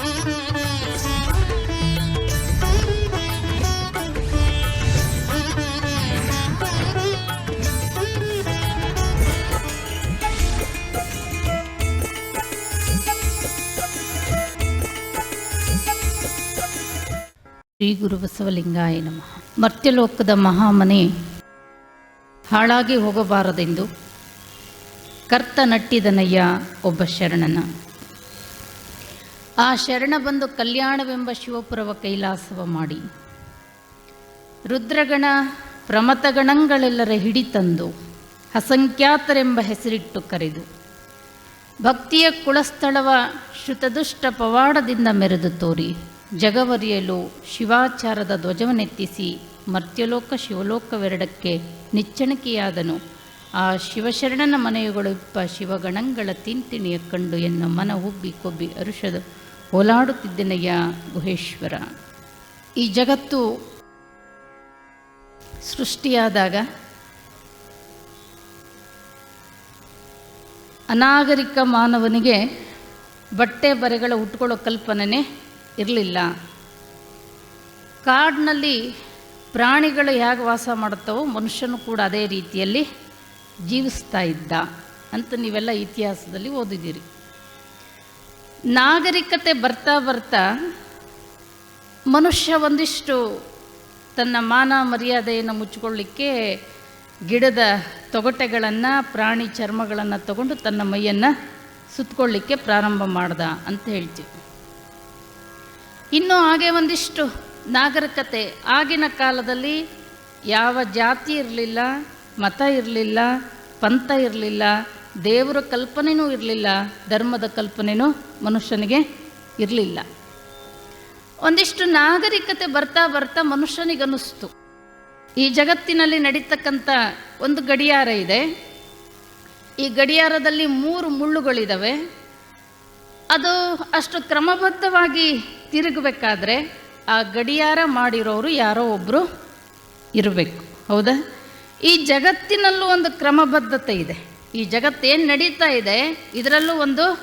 ಶ್ರೀ ಗುರು ಬಸವಲಿಂಗಾಯ ನಮಃ. ಮರ್ತ್ಯಲೋಕದ ಮಹಾಮನೆ ಹಾಳಾಗಿ ಹೋಗಬಾರದೆಂದು ಕರ್ತ ನಟ್ಟಿದನಯ್ಯ ಒಬ್ಬ ಶರಣನ. ಆ ಶರಣ ಬಂದು ಕಲ್ಯಾಣವೆಂಬ ಶಿವಪುರವ ಕೈಲಾಸವ ಮಾಡಿ. ರುದ್ರಗಣ ಪ್ರಮತಗಣಗಳೆಲ್ಲರ ಹಿಡಿತಂದು ಅಸಂಖ್ಯಾತರೆಂಬ ಹೆಸರಿಟ್ಟು ಕರೆದು ಭಕ್ತಿಯ ಕುಳಸ್ಥಳವ ಶ್ರುತದುಷ್ಟ ಪವಾಡದಿಂದ ಮೆರೆದು ತೋರಿ ಜಗವರಿಯಲು ಶಿವಾಚಾರದ ಧ್ವಜವನ್ನೆತ್ತಿಸಿ ಮರ್ತ್ಯಲೋಕ ಶಿವಲೋಕವೆರಡಕ್ಕೆ ನಿಚ್ಚಣಿಕೆಯಾದನು. ಆ ಶಿವಶರಣನ ಮನೆಯುಗಳಿಪ್ಪ ಶಿವಗಣಗಳ ತಿಂತಿಣಿಯ ಕಂಡು ಎನ್ನ ಮನ ಉಬ್ಬಿ ಕೊಬ್ಬಿ ಅರುಷದ. ಓಲಾಡುತ್ತಿದ್ದೆನಯ್ಯ ಗುಹೇಶ್ವರ. ಈ ಜಗತ್ತು ಸೃಷ್ಟಿಯಾದಾಗ ಅನಾಗರಿಕ ಮಾನವನಿಗೆ ಬಟ್ಟೆ ಬರೆಗಳ ಉಟ್ಕೊಳ್ಳೋ ಕಲ್ಪನೆ ಇರಲಿಲ್ಲ. ಕಾಡಿನಲ್ಲಿ ಪ್ರಾಣಿಗಳು ಹೇಗೆ ವಾಸ ಮಾಡುತ್ತವೋ ಮನುಷ್ಯನು ಕೂಡ ಅದೇ ರೀತಿಯಲ್ಲಿ ಜೀವಿಸ್ತಾ ಇದ್ದ ಅಂತ ನೀವೆಲ್ಲ ಇತಿಹಾಸದಲ್ಲಿ ಓದಿದ್ದೀರಿ. ನಾಗರಿಕತೆ ಬರ್ತಾ ಬರ್ತಾ ಮನುಷ್ಯ ಒಂದಿಷ್ಟು ತನ್ನ ಮಾನ ಮರ್ಯಾದೆಯನ್ನು ಮುಚ್ಚಿಕೊಳ್ಳಿಕ್ಕೆ ಗಿಡದ ತೊಗಟೆಗಳನ್ನು, ಪ್ರಾಣಿ ಚರ್ಮಗಳನ್ನು ತಗೊಂಡು ತನ್ನ ಮೈಯನ್ನು ಸುತ್ತಕೊಳ್ಳಿಕ್ಕೆ ಪ್ರಾರಂಭ ಮಾಡ್ದ ಅಂತ ಹೇಳ್ತೀವಿ. ಇನ್ನು ಹಾಗೆ ಒಂದಿಷ್ಟು ನಾಗರಿಕತೆ. ಆಗಿನ ಕಾಲದಲ್ಲಿ ಯಾವ ಜಾತಿ ಇರಲಿಲ್ಲ, ಮತ ಇರಲಿಲ್ಲ, ಪಂಥ ಇರಲಿಲ್ಲ ದೇವರ ಕಲ್ಪನೆಯೂ ಇರಲಿಲ್ಲ, ಧರ್ಮದ ಕಲ್ಪನೆಯೂ ಮನುಷ್ಯನಿಗೆ ಇರಲಿಲ್ಲ. ಒಂದಿಷ್ಟು ನಾಗರಿಕತೆ ಬರ್ತಾ ಬರ್ತಾ ಮನುಷ್ಯನಿಗನ್ನಿಸ್ತು. ಈ ಜಗತ್ತಿನಲ್ಲಿ ನಡೀತಕ್ಕಂಥ ಒಂದು ಗಡಿಯಾರ ಇದೆ. ಈ ಗಡಿಯಾರದಲ್ಲಿ ಮೂರು ಮುಳ್ಳುಗಳಿದ್ದಾವೆ ಅದು ಅಷ್ಟು ಕ್ರಮಬದ್ಧವಾಗಿ ತಿರುಗಬೇಕಾದ್ರೆ ಆ ಗಡಿಯಾರ ಮಾಡಿರೋರು ಯಾರೋ ಒಬ್ಬರು ಇರಬೇಕು. ಹೌದಾ? ಈ ಜಗತ್ತಿನಲ್ಲೂ ಒಂದು ಕ್ರಮಬದ್ಧತೆ ಇದೆ. ಈ ಜಗತ್ತೇನು ನಡೀತಾ ಇದೆ, ಇದರಲ್ಲೂ ಒಂದು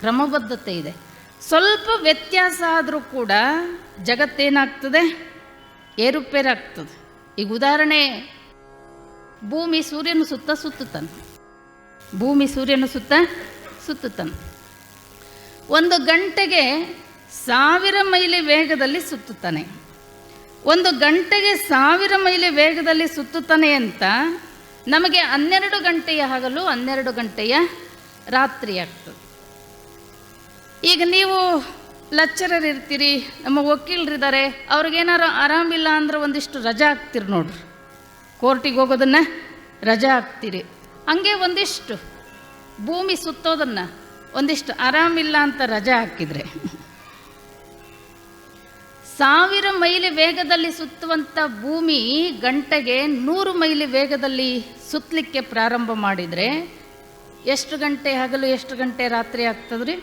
ಕ್ರಮಬದ್ಧತೆ ಇದೆ. ಸ್ವಲ್ಪ ವ್ಯತ್ಯಾಸ ಆದರೂ ಕೂಡ ಜಗತ್ತೇನಾಗ್ತದೆ? ಏರುಪೇರಾಗ್ತದೆ. ಈಗ ಉದಾಹರಣೆ, ಭೂಮಿ ಸೂರ್ಯನ ಸುತ್ತ ಸುತ್ತುತ್ತಾನೆ. ಭೂಮಿ ಸೂರ್ಯನ ಸುತ್ತ ಸುತ್ತುತ್ತಾನೆ. ಒಂದು ಗಂಟೆಗೆ ಸಾವಿರ ಮೈಲಿ ವೇಗದಲ್ಲಿ ಸುತ್ತುತ್ತಾನೆ. ಒಂದು ಗಂಟೆಗೆ ಸಾವಿರ ಮೈಲಿ ವೇಗದಲ್ಲಿ ಸುತ್ತುತ್ತಾನೆ ಅಂತ ನಮಗೆ ಹನ್ನೆರಡು ಗಂಟೆಯ ಹಗಲು ಹನ್ನೆರಡು ಗಂಟೆಯ ರಾತ್ರಿ ಆಗ್ತದೆ. ಈಗ ನೀವು ಲೆಕ್ಚರರ್ ಇರ್ತೀರಿ ನಮ್ಮ ವಕೀಲರಿದ್ದಾರೆ, ಅವ್ರಿಗೇನಾರು ಆರಾಮಿಲ್ಲ ಅಂದ್ರೆ ಒಂದಿಷ್ಟು ರಜಾ ಹಾಕ್ತೀರಿ ನೋಡ್ರಿ. ಕೋರ್ಟಿಗೆ ಹೋಗೋದನ್ನು ರಜಾ ಹಾಕ್ತೀರಿ. ಹಂಗೆ ಒಂದಿಷ್ಟು ಭೂಮಿ ಸುತ್ತೋದನ್ನು ಒಂದಿಷ್ಟು ಆರಾಮಿಲ್ಲ ಅಂತ ರಜಾ ಹಾಕಿದರೆ. ಸಾವಿರ ಮೈಲಿ ವೇಗದಲ್ಲಿ ಸುತ್ತುವಂಥ ಭೂಮಿ ಗಂಟೆಗೆ ನೂರು ಮೈಲಿ ವೇಗದಲ್ಲಿ ಸುತ್ತಲಿಕ್ಕೆ ಪ್ರಾರಂಭ ಮಾಡಿದರೆ ಎಷ್ಟು ಗಂಟೆ ಹಗಲು, ಎಷ್ಟು ಗಂಟೆ ರಾತ್ರಿ ಆಗ್ತದ್ರಿ?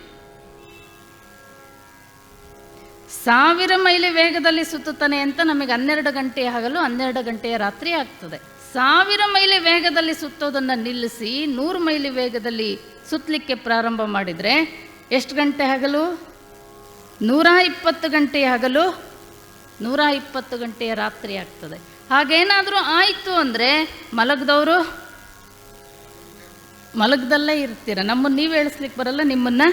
ಸಾವಿರ ಮೈಲಿ ವೇಗದಲ್ಲಿ ಸುತ್ತುತ್ತಾನೆ ಅಂತ ನಮಗೆ ಹನ್ನೆರಡು ಗಂಟೆಯ ಹಗಲು, ಹನ್ನೆರಡು ಗಂಟೆಯ ರಾತ್ರಿ ಆಗ್ತದೆ. ಸಾವಿರ ಮೈಲಿ ವೇಗದಲ್ಲಿ ಸುತ್ತೋದನ್ನು ನಿಲ್ಲಿಸಿ ನೂರು ಮೈಲಿ ವೇಗದಲ್ಲಿ ಸುತ್ತಲಿಕ್ಕೆ ಪ್ರಾರಂಭ ಮಾಡಿದರೆ ಎಷ್ಟು ಗಂಟೆ ಹಗಲು? ನೂರ ಇಪ್ಪತ್ತು ಗಂಟೆ ಹಗಲು, ನೂರ ಇಪ್ಪತ್ತು ಗಂಟೆಯ ರಾತ್ರಿ ಆಗ್ತದೆ. ಹಾಗೇನಾದರೂ ಆಯಿತು ಅಂದರೆ ಮಲಗದವರು, ಮಲಗದಲ್ಲೇ ಇರ್ತೀರ. ನಮ್ಮನ್ನು ನೀವು ಎಳಿಸ್ಲಿಕ್ಕೆ ಬರಲ್ಲ, ನಿಮ್ಮನ್ನು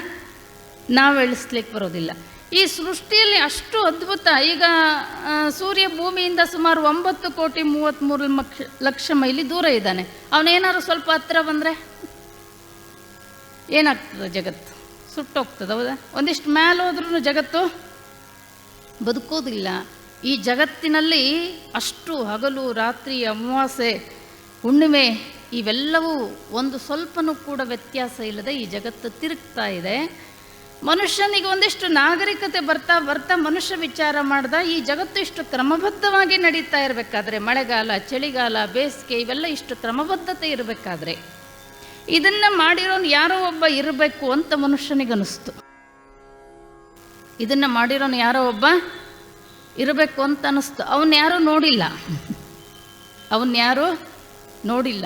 ನಾವು ಎಳಿಸ್ಲಿಕ್ಕೆ ಬರೋದಿಲ್ಲ. ಈ ಸೃಷ್ಟಿಯಲ್ಲಿ ಅಷ್ಟು ಅದ್ಭುತ. ಈಗ ಸೂರ್ಯ ಭೂಮಿಯಿಂದ ಸುಮಾರು ಒಂಬತ್ತು ಕೋಟಿ ಮೂವತ್ತ್ಮೂರು ಲಕ್ಷ ಲಕ್ಷ ಮೈಲಿ ದೂರ ಇದ್ದಾನೆ. ಅವನೇನಾದ್ರು ಸ್ವಲ್ಪ ಹತ್ತಿರ ಬಂದರೆ ಏನಾಗ್ತದೆ ಜಗತ್ತು? ಸುಟ್ಟೋಗ್ತದೆ, ಹೌದಾ? ಒಂದಿಷ್ಟು ಮೇಲೆ ಹೋದ್ರೂ ಜಗತ್ತು ಬದುಕೋದಿಲ್ಲ. ಈ ಜಗತ್ತಿನಲ್ಲಿ ಅಷ್ಟು ಹಗಲು, ರಾತ್ರಿ ಅಮಾವಾಸೆ ಹುಣ್ಣಿಮೆ ಇವೆಲ್ಲವೂ ಒಂದು ಸ್ವಲ್ಪನೂ ಕೂಡ ವ್ಯತ್ಯಾಸ ಇಲ್ಲದೆ ಈ ಜಗತ್ತು ತಿರುಗ್ತಾ ಇದೆ. ಮನುಷ್ಯನಿಗೆ ಒಂದಿಷ್ಟು ನಾಗರಿಕತೆ ಬರ್ತಾ ಬರ್ತಾ ಮನುಷ್ಯ ವಿಚಾರ ಮಾಡ್ದ, ಈ ಜಗತ್ತು ಇಷ್ಟು ಕ್ರಮಬದ್ಧವಾಗಿ ನಡೀತಾ ಇರಬೇಕಾದ್ರೆ, ಮಳೆಗಾಲ, ಚಳಿಗಾಲ, ಬೇಸಿಗೆ, ಇವೆಲ್ಲ ಇಷ್ಟು ಕ್ರಮಬದ್ಧತೆ ಇರಬೇಕಾದ್ರೆ ಇದನ್ನ ಮಾಡಿರೋನು ಯಾರೋ ಒಬ್ಬ ಇರಬೇಕು ಅಂತ ಮನುಷ್ಯನಿಗನಿಸ್ತು ಇದನ್ನ ಮಾಡಿರೋನು ಯಾರೋ ಒಬ್ಬ ಇರಬೇಕು ಅಂತ ಅನ್ನಿಸ್ತು. ಅವನ್ನ ಯಾರೂ ನೋಡಿಲ್ಲ. ಅವನ್ನ ಯಾರು ನೋಡಿಲ್ಲ.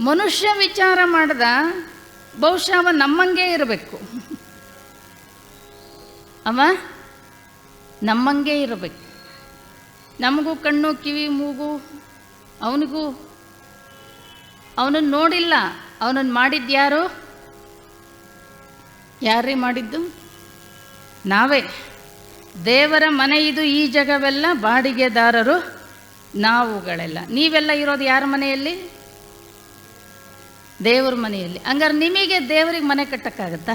ಮನುಷ್ಯ ವಿಚಾರ ಮಾಡ್ದ ಬಹುಶಃ ಅವ ನಮ್ಮಂಗೆ ಇರಬೇಕು. ಅವ ನಮ್ಮಂಗೆ ಇರಬೇಕು. ನಮಗೂ ಕಣ್ಣು, ಕಿವಿ, ಮೂಗು, ಅವನಿಗೂ ಅವನನ್ನು ನೋಡಿಲ್ಲ. ಅವನನ್ನು ಮಾಡಿದ್ಯಾರು ಯಾರೇ? ಮಾಡಿದ್ದು? ನಾವೇ. ದೇವರ ಮನೆ ಇದು, ಈ ಜಗವೆಲ್ಲ ಬಾಡಿಗೆದಾರರು ನಾವುಗಳೆಲ್ಲ. ನೀವೆಲ್ಲ ಇರೋದು ಯಾರ ಮನೆಯಲ್ಲಿ? ದೇವರ ಮನೆಯಲ್ಲಿ. ಹಂಗಾರೆ ನಿಮಗೆ ದೇವರಿಗೆ ಮನೆ ಕಟ್ಟಕ್ಕಾಗತ್ತಾ?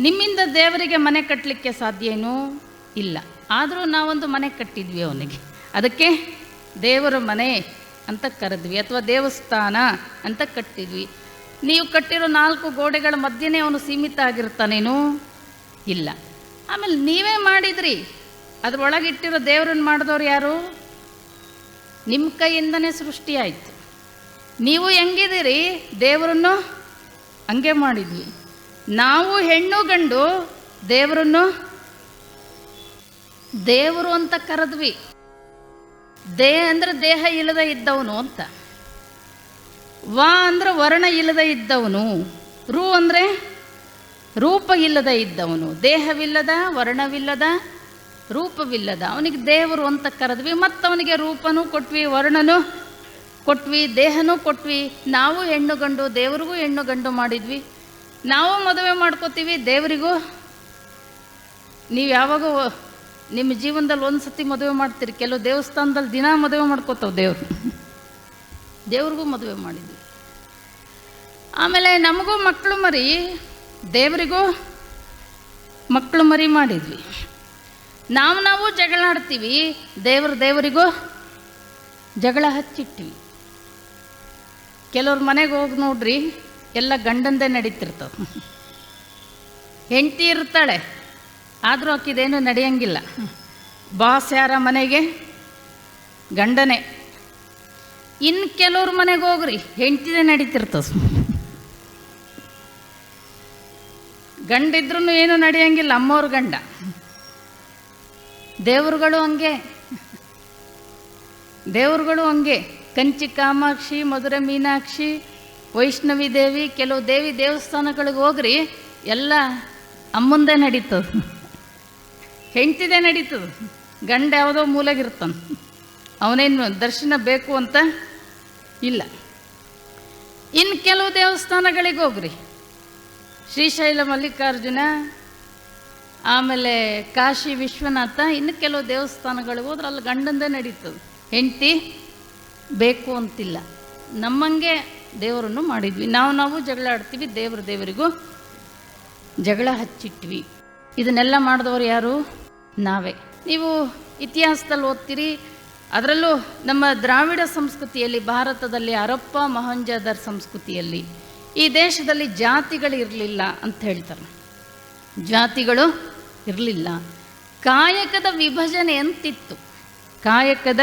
ನಿಮ್ಮಿಂದ ದೇವರಿಗೆ ಮನೆ ಕಟ್ಟಲಿಕ್ಕೆ ಸಾಧ್ಯ ಏನೂ ಇಲ್ಲ. ಆದರೂ ನಾವೊಂದು ಮನೆ ಕಟ್ಟಿದ್ವಿ ಅವನಿಗೆ. ಅದಕ್ಕೆ ದೇವರ ಮನೆ ಅಂತ ಕರೆದ್ವಿ, ಅಥವಾ ದೇವಸ್ಥಾನ ಅಂತ ಕಟ್ಟಿದ್ವಿ. ನೀವು ಕಟ್ಟಿರೋ ನಾಲ್ಕು ಗೋಡೆಗಳ ಮಧ್ಯೆನೇ ಅವನು ಸೀಮಿತ ಆಗಿರ್ತಾನೇನು? ಇಲ್ಲ. ಆಮೇಲೆ ನೀವೇ ಮಾಡಿದ್ರಿ. ಅದರೊಳಗಿಟ್ಟಿರೋ ದೇವ್ರನ್ನ ಮಾಡಿದವ್ರು ಯಾರು? ನಿಮ್ಮ ಕೈಯಿಂದನೇ ಸೃಷ್ಟಿಯಾಯಿತು ನೀವು ಹೆಂಗಿದ್ದೀರಿ? ದೇವರನ್ನು ಹಂಗೆ ಮಾಡಿದ್ವಿ. ನಾವು ಹೆಣ್ಣು ಗಂಡು ದೇವರನ್ನು, ದೇವರು ಅಂತ ಕರೆದ್ವಿ. ದೇ ಅಂದ್ರೆ ದೇಹ ಇಲ್ಲದ ಇದ್ದವನು ಅಂತ. ವಾ ಅಂದ್ರೆ ವರ್ಣ ಇಲ್ಲದ ಇದ್ದವನು. ರು ಅಂದರೆ ರೂಪ ಇಲ್ಲದ ಇದ್ದವನು. ದೇಹವಿಲ್ಲದ, ವರ್ಣವಿಲ್ಲದ, ರೂಪವಿಲ್ಲದ. ಅವನಿಗೆ ದೇವರು ಅಂತ ಕರೆದ್ವಿ, ಮತ್ತವನಿಗೆ ರೂಪನೂ ಕೊಟ್ವಿ, ವರ್ಣನೂ ಕೊಟ್ವಿ, ದೇಹನೂ ಕೊಟ್ವಿ. ನಾವು ಹೆಣ್ಣು ಗಂಡು, ದೇವರಿಗೂ ಹೆಣ್ಣು ಗಂಡು ಮಾಡಿದ್ವಿ. ನಾವು ಮದುವೆ ಮಾಡ್ಕೋತೀವಿ, ದೇವರಿಗೂ. ನೀವು ಯಾವಾಗ ನಿಮ್ಮ ಜೀವನದಲ್ಲಿ ಒಂದು ಸತಿ ಮದುವೆ ಮಾಡ್ತೀರಿ. ಕೆಲವು ದೇವಸ್ಥಾನದಲ್ಲಿ ದಿನ ಮದುವೆ ಮಾಡ್ಕೋತಾವೆ ದೇವ್ರು. ದೇವ್ರಿಗೂ ಮದುವೆ ಮಾಡಿದ್ವಿ. ಆಮೇಲೆ ನಮಗೂ ಮಕ್ಕಳು ಮರಿ, ದೇವರಿಗೂ ಮಕ್ಕಳು ಮರಿ ಮಾಡಿದ್ವಿ. ನಾವು ನಾವು ಜಗಳ ಆಡ್ತೀವಿ, ದೇವ್ರ ದೇವರಿಗೂ ಜಗಳ ಹಚ್ಚಿಟ್ಟಿವಿ ಕೆಲವ್ರ ಮನೆಗೆ ಹೋಗಿ ನೋಡ್ರಿ, ಎಲ್ಲ ಗಂಡಂದೇ ನಡೀತಿರ್ತವೆ. ಹೆಂಡತಿ ಇರ್ತಾಳೆ ಆದರೂ ಅಕ್ಕಿದೇನು ನಡೆಯಂಗಿಲ್ಲ. ಬಾಸ್ ಯಾರ ಮನೆಗೆ? ಗಂಡನೇ. ಇನ್ನು ಕೆಲವ್ರ ಮನೆಗೆ ಹೋಗ್ರಿ ಹೆಂಡತಿದೆ ನಡೀತಿರ್ತದೆ ಗಂಡಿದ್ರೂ ಏನು ನಡೆಯಂಗಿಲ್ಲ, ಅಮ್ಮವ್ರ ಗಂಡ. ದೇವ್ರುಗಳು ಹಂಗೆ. ದೇವ್ರುಗಳು ಹಂಗೆ. ಕಂಚಿ ಕಾಮಾಕ್ಷಿ, ಮಧುರ ಮೀನಾಕ್ಷಿ, ವೈಷ್ಣವಿ ದೇವಿ, ಕೆಲವು ದೇವಿ ದೇವಸ್ಥಾನಗಳಿಗೆ ಹೋಗ್ರಿ, ಎಲ್ಲ ಅಮ್ಮಂದೇ ನಡೀತದೆ. ಹೆಂಡ್ತಿದೇ ನಡೀತದೆ. ಗಂಡ ಯಾವುದೋ ಮೂಲಗಿರ್ತಾನೆ. ಅವನೇನು ದರ್ಶನ ಬೇಕು ಅಂತ ಇಲ್ಲ. ಇನ್ನು ಕೆಲವು ದೇವಸ್ಥಾನಗಳಿಗೆ ಹೋಗ್ರಿ. ಶ್ರೀಶೈಲ ಮಲ್ಲಿಕಾರ್ಜುನ, ಆಮೇಲೆ ಕಾಶಿ ವಿಶ್ವನಾಥ, ಇನ್ನು ಕೆಲವು ದೇವಸ್ಥಾನಗಳಿಗೆ ಹೋದ್ರೆ ಅಲ್ಲಿ ಗಂಡಂದೇ ನಡೀತದೆ. ಹೆಂಡತಿ ಬೇಕು ಅಂತಿಲ್ಲ. ನಮ್ಮಂಗೆ ದೇವರನ್ನು ಮಾಡಿದ್ವಿ. ನಾವು ನಾವು ಜಗಳ ಆಡ್ತೀವಿ, ದೇವ್ರ ದೇವರಿಗೂ ಜಗಳ ಹಚ್ಚಿಟ್ವಿ. ಇದನ್ನೆಲ್ಲ ಮಾಡಿದವರು ಯಾರು? ನಾವೇ. ನೀವು ಇತಿಹಾಸದಲ್ಲಿ ಓದ್ತೀರಿ, ಅದರಲ್ಲೂ ನಮ್ಮ ದ್ರಾವಿಡ ಸಂಸ್ಕೃತಿಯಲ್ಲಿ, ಭಾರತದಲ್ಲಿ ಅರಪ್ಪ ಮಹಂಜಾದರ್ ಸಂಸ್ಕೃತಿಯಲ್ಲಿ, ಈ ದೇಶದಲ್ಲಿ ಜಾತಿಗಳು ಇರಲಿಲ್ಲ ಅಂತ ಹೇಳ್ತಾರೆ. ಜಾತಿಗಳು ಇರಲಿಲ್ಲ. ಕಾಯಕದ ವಿಭಜನೆ ಅಂತಿತ್ತು. ಕಾಯಕದ